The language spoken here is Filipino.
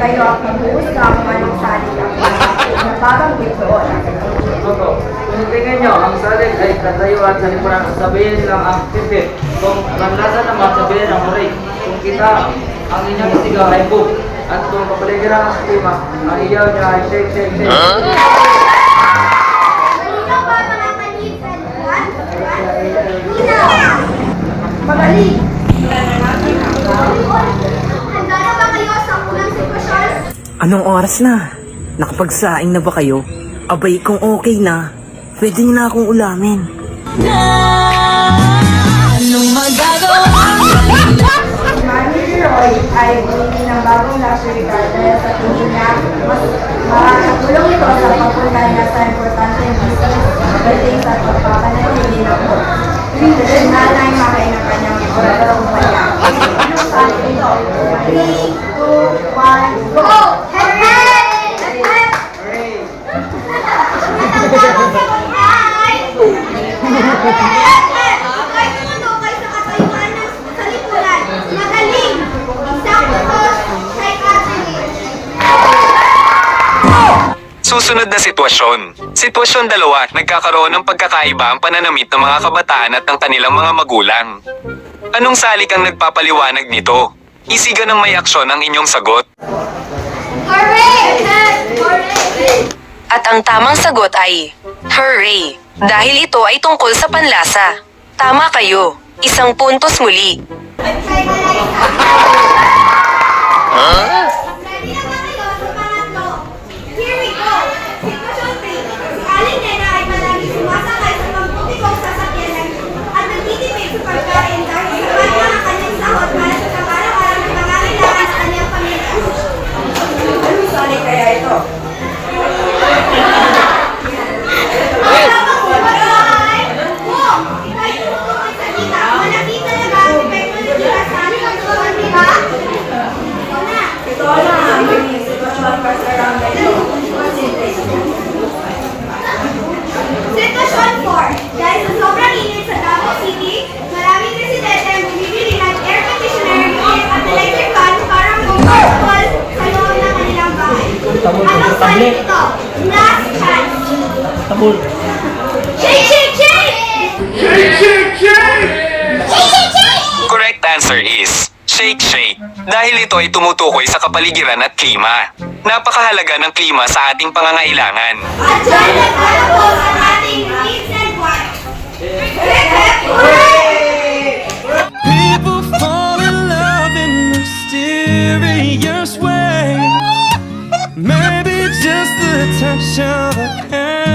kayo ang maghuhusga kung anong salik ang nababanggit doon. Opo. Kung tingin nyo, ang salik ay katayuan sa lipunan, sabihin lang ang pipit. Kung manlasa naman, sabihin ang huri. Kung kita, ang inyong isigaw ay book. At kung kapaligiran ang stima, ang iyaw niya ay shake, shake, shake. Una! Magaling! Handa na ba kayo sa unang sitwasyon? Anong oras na? Nakapagsaing na ba kayo? Abay, kung okay na, pwede niyo na akong ulamin. Si Manny Leroy ay bumili ng bagong luxury car dahil sa tingin niya mas makakatulong ito sa pagpunta niya sa importante business pagdating sa pagpapanatili ng po. Kasi nanay makain ang kanyang oradorong paya. Anong sabi ito? 3, 2, 1, go! Susunod na sitwasyon. Sitwasyon dalawa, nagkakaroon ng pagkakaiba ang pananamit ng mga kabataan at ng kanilang mga magulang. Anong salik ang nagpapaliwanag nito? Isiga ng may aksyon ang inyong sagot. Hooray! At ang tamang sagot ay, Hooray! Dahil ito ay tungkol sa panlasa. Tama kayo. Isang puntos muli. Kay Malaysa. Ready na ba kayo sa pangatlo? Here we go! Sitwasyon 3. Si Aling Nena ay palagi sumasakay sa pamputikong sasakyan at nagtitipid sa pagkain dahil sapat na ang kanyang sahod para sa pang-araw-araw na pangangailangan sa kanyang pamilya. Anong salik kaya ito? Ang tamang sagot ay... Wow! Ika'y tutukoy sa kita. Malaki talaga ang epekto nito sa ating katawan, di ba? Ito na. Ito na ang magiging sitwasyon para sa barangay ito. Concentrate. Sitwasyon 4. Dahil sa sobrang init sa Davao City, maraming residente ang bumibili ng air conditioner at electric fan para comfortable sa loob ng kanilang bahay. Anong salit ito? Last chance. Shake, shake, shake! Shake, shake, shake! Shake, shake, shake! Correct answer is, shake shake. Dahil ito ay tumutukoy sa kapaligiran at klima. Napakahalaga ng klima sa ating pangangailangan. Maybe just the touch of a hand.